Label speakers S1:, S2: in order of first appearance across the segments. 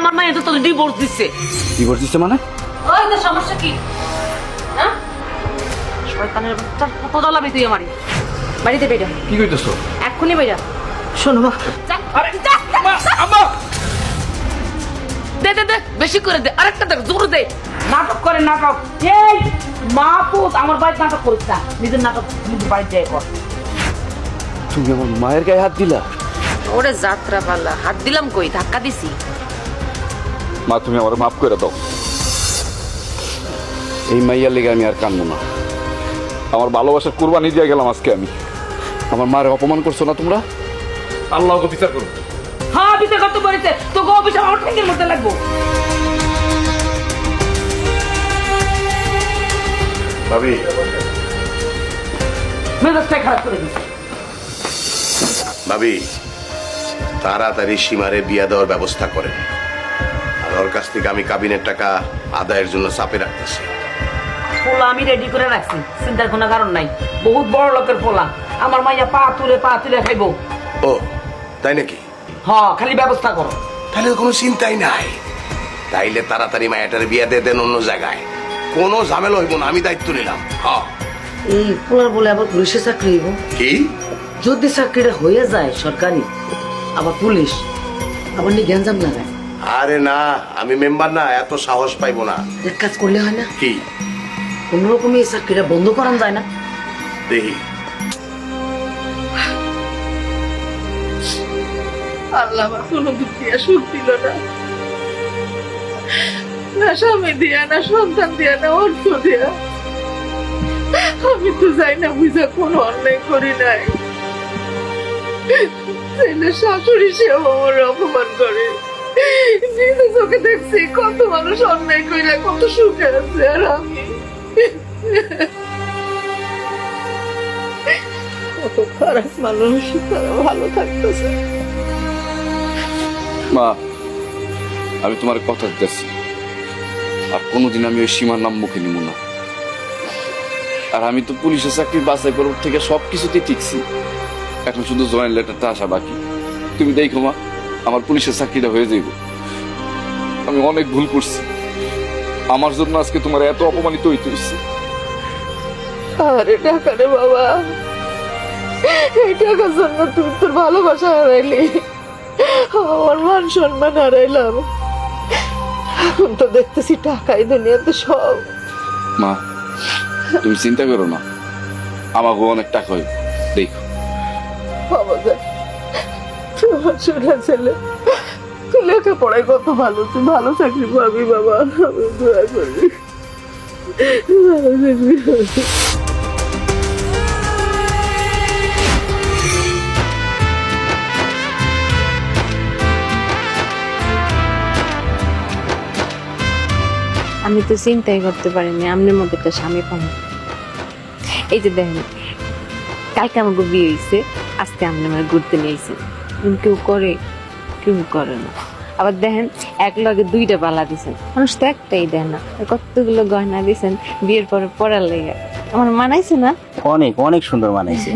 S1: আমার মায়ের তো তোকে ডিভোর্স দিচ্ছে
S2: ডিভোর্স দিচ্ছে মানে?
S1: ওই তো সমস্যা কি? হ্যাঁ? শয়তানের বাচ্চা কত জ্বালাবি তুই আমারই বাড়িতে বেরা।
S2: কি কইতেছো?
S1: এক্ষুনি শোনো মা। দে দে দে বেশি করে দে। আরেকটা জোর দে। নাটক করে নাটক। এই মা পুত আমার বাড়িতে নাটক করিস না। নিজের নাটক নিজের বাড়িতে যাই কর।
S2: তুমি আমার মায়ের গায়ে হাত দিলা?
S1: ওরে যাত্রা পাল্লা হাত দিলাম কই? ধাক্কা দিছি।
S2: মা তুমি আমার মাফ করে দাও। এই মাইয়ার লেগে আমি আর কানবো না। আমার ভালোবাসার কুরবানি দিয়ে গেলাম আজকে আমি। আমার মার অপমান করছ না তোমরা? আল্লাহকে বিচার করো।
S1: হ্যাঁ বিচার করতে পারিছে তো গো অফিসে আমার ঠেঙ্গের মধ্যে লাগবো।
S3: ভাবি।
S1: মেজাজটাই খারাপ করে দিছে
S3: ভাবি তাড়াতাড়ি সীমারে বিয়া দেওয়ার ব্যবস্থা করেন। ওর কাছ থেকে আমি কাবিনের টাকা আদায়ের জন্য চাপে রাখতেছি।
S1: পোলা আমি রেডি করে রাখছি চিন্তার কোনো কারণ নাই। বহুত বড় লোকের পোলা আমার মাইয়া পা তুলে পা তুলে খাইবো।
S3: ও তাই নাকি?
S1: হ খালি ব্যবস্থা করো।
S3: তাহলে কোনো চিন্তাই নাই। তাইলে তাড়াতাড়ি মায়াটার বিয়া দিয়ে দেন অন্য জায়গায়। কোনো ঝামেলা হইব না আমি দায়িত্ব নিলাম। হ্যাঁ
S4: এই পোলার বলে আবার পুলিশে চাকরি হইব?
S3: কি?
S4: যদি চাকরিটা হয়ে যায় সরকারি আবার পুলিশ আবার নি গ্যাঞ্জাম লাগায়।
S3: আরে না আমি মেম্বার না এত সাহস পাইবো না।
S4: এক কাজ করলে হয় না?
S3: কি?
S4: কোনোরকমে এই চাকরিটা বন্ধ করান যায় না।
S3: দেখি।
S5: আল্লাহ আমার কোনো দিক দিয়া সুখ দিল না। না স্বামী দিয়া না সন্তান দিয়া না অর্থ দিয়া। আমি তো যাই না বুঝা কোনো অন্যায় করি নাই। ছেলে শাশুড়ি সেও আমার অপমান করে। দেখছি, কত মানুষ অন্যায় কত সুখে আছে আর আমি।
S2: তোমার কথা দিতেছি। আর কোনোদিন আমি ওই সীমার নাম মুখে নিব না। আর আমি তো পুলিশের চাকরি বাছাই করার থেকে সব কিছুতেই এখন শুধু জয়েন্ট লেটারটা আসা বাকি। তুমি দেখো, মা। আমার পুলিশের চাকরিটা হয়ে যাইব। আমি অনেক ভুল করছি। আমার জন্য আজকে তোমার এত অপমানিত হইতে হচ্ছে
S5: আরে টাকা রে বাবা। এই টাকার জন্য তুমি তোর ভালোবাসা হারাইলি। আমার মান সম্মান হারাইলাম। এখন তো দেখতেছি টাকাই দুনিয়াতে সব।
S2: মা তুমি চিন্তা করো না। আমাকে অনেক টাকা হইব। দেখো।
S5: বাবা ছেলে। কত ভালো তুই ভালো চাকরি পাবি বাবা। আমি ভালো চাকরি পাবি।
S6: আমি তো চিন্তাই করতে পারিনি আপনার মধ্যে একটা স্বামী পাবো। এই যে দেখেন, কালকে আমাকে বিয়ে হয়েছে আজকে আপনি আমার ঘুরতে নিয়েছেন কেউ করে কেউ করে না। আবার দেখেন এক লগে দুইটা পালা দিছেন। মানুষ তো একটাই দেয় না। কতগুলো গয়না দিছেন বিয়ের পরে পড়ার লেগে। আমার মানাইছে না?
S7: অনেক অনেক সুন্দর মানাইছে।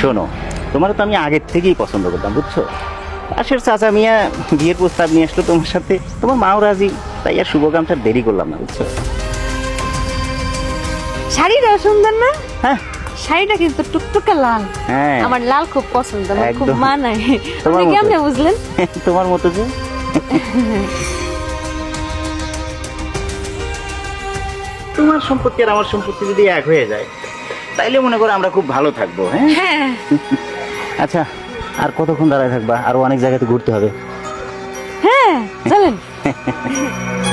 S7: শোনো তোমার তো আমি আগের থেকেই পছন্দ করতাম বুঝছ? পাশের চাচা মিয়া বিয়ের প্রস্তাব নিয়ে আসলো তোমার সাথে। তোমার মাও রাজি তাই আর শুভকামটা দেরি করলাম না বুঝছ?
S6: শাড়িটা সুন্দর না?
S7: হ্যাঁ
S6: শাড়িটা কিন্তু টুকটুকে লাল।
S7: হ্যাঁ।
S6: আমার লাল খুব পছন্দ আমার খুব। মানায়। আপনি কেমনে বুঝলেন?
S7: তোমার মতো যে। তোমার সম্পত্তি আর আমার সম্পত্তি যদি এক হয়ে যায় তাইলে মনে করো আমরা খুব ভালো থাকব হ্যাঁ?
S6: হ্যাঁ।
S7: আচ্ছা আর কতক্ষণ দাঁড়ায় থাকবা? আরও অনেক জায়গাতে ঘুরতে হবে।
S6: হ্যাঁ চলেন।